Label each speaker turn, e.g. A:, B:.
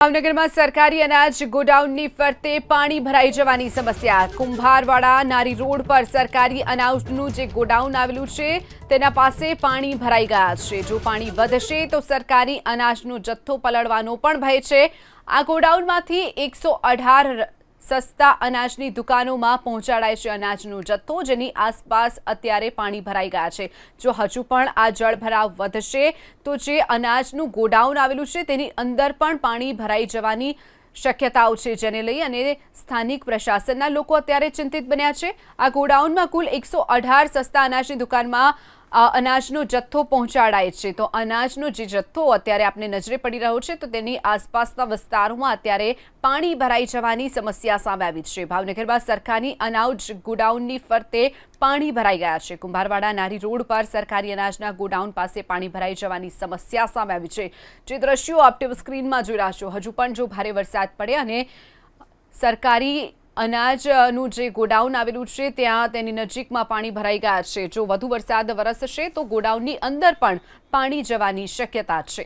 A: ભાવનગરમાં સરકારી અનાજ ગોડાઉનની ફરતે પાણી ભરાઈ જવાની સમસ્યા. કુંભારવાડા નારી રોડ પર સરકારી અનાજનું જે ગોડાઉન આવેલું છે, તેના પાસે પાણી ભરાઈ ગયા છે. જો પાણી વધશે તો સરકારી અનાજનો જથ્થો પલળવાનો પણ ભય છે. આ ગોડાઉનમાંથી એકસો અઢાર સસ્તા અનાજની દુકાનોમાં પહોંચાડાય છે અનાજનો જથ્થો, જેની આસપાસ અત્યારે પાણી ભરાઈ ગયા છે. જો હજુ પણ આ જળભરાવ વધશે, તો જે અનાજનું ગોડાઉન આવેલું છે, તેની અંદર પણ પાણી ભરાઈ જવાની શક્યતાઓ છે, જેને લઈ અને સ્થાનિક પ્રશાસનના લોકો અત્યારે ચિંતિત બન્યા છે. આ ગોડાઉનમાં કુલ એકસો સસ્તા અનાજની દુકાનમાં અનાજનો જથ્થો પહોંચાડાય છે. તો અનાજનો જે જથ્થો અત્યારે આપને નજરે પડી રહ્યો છે, તો તેની આસપાસના વિસ્તારોમાં અત્યારે પાણી ભરાઈ જવાની સમસ્યા સામે આવી છે. ભાવનગરમાં સરકારી અનાજ ગોડાઉનની ફરતે પાણી ભરાઈ ગયા છે. કુંભારવાડા નારી રોડ પર સરકારી અનાજના ગોડાઉન પાસે પાણી ભરાઈ જવાની સમસ્યા સામે આવી છે. જે દ્રશ્યો આપ સ્ક્રીનમાં જોઈ રહ્યા છો. હજુ પણ જો ભારે વરસાદ પડે અને સરકારી અનાજનું જે ગોડાઉન આવેલું છે, ત્યાં તેની નજીકમાં પાણી ભરાઈ ગયા છે. જો વધુ વરસાદ વરસશે, તો ગોડાઉનની અંદર પણ પાણી જવાની શક્યતા છે.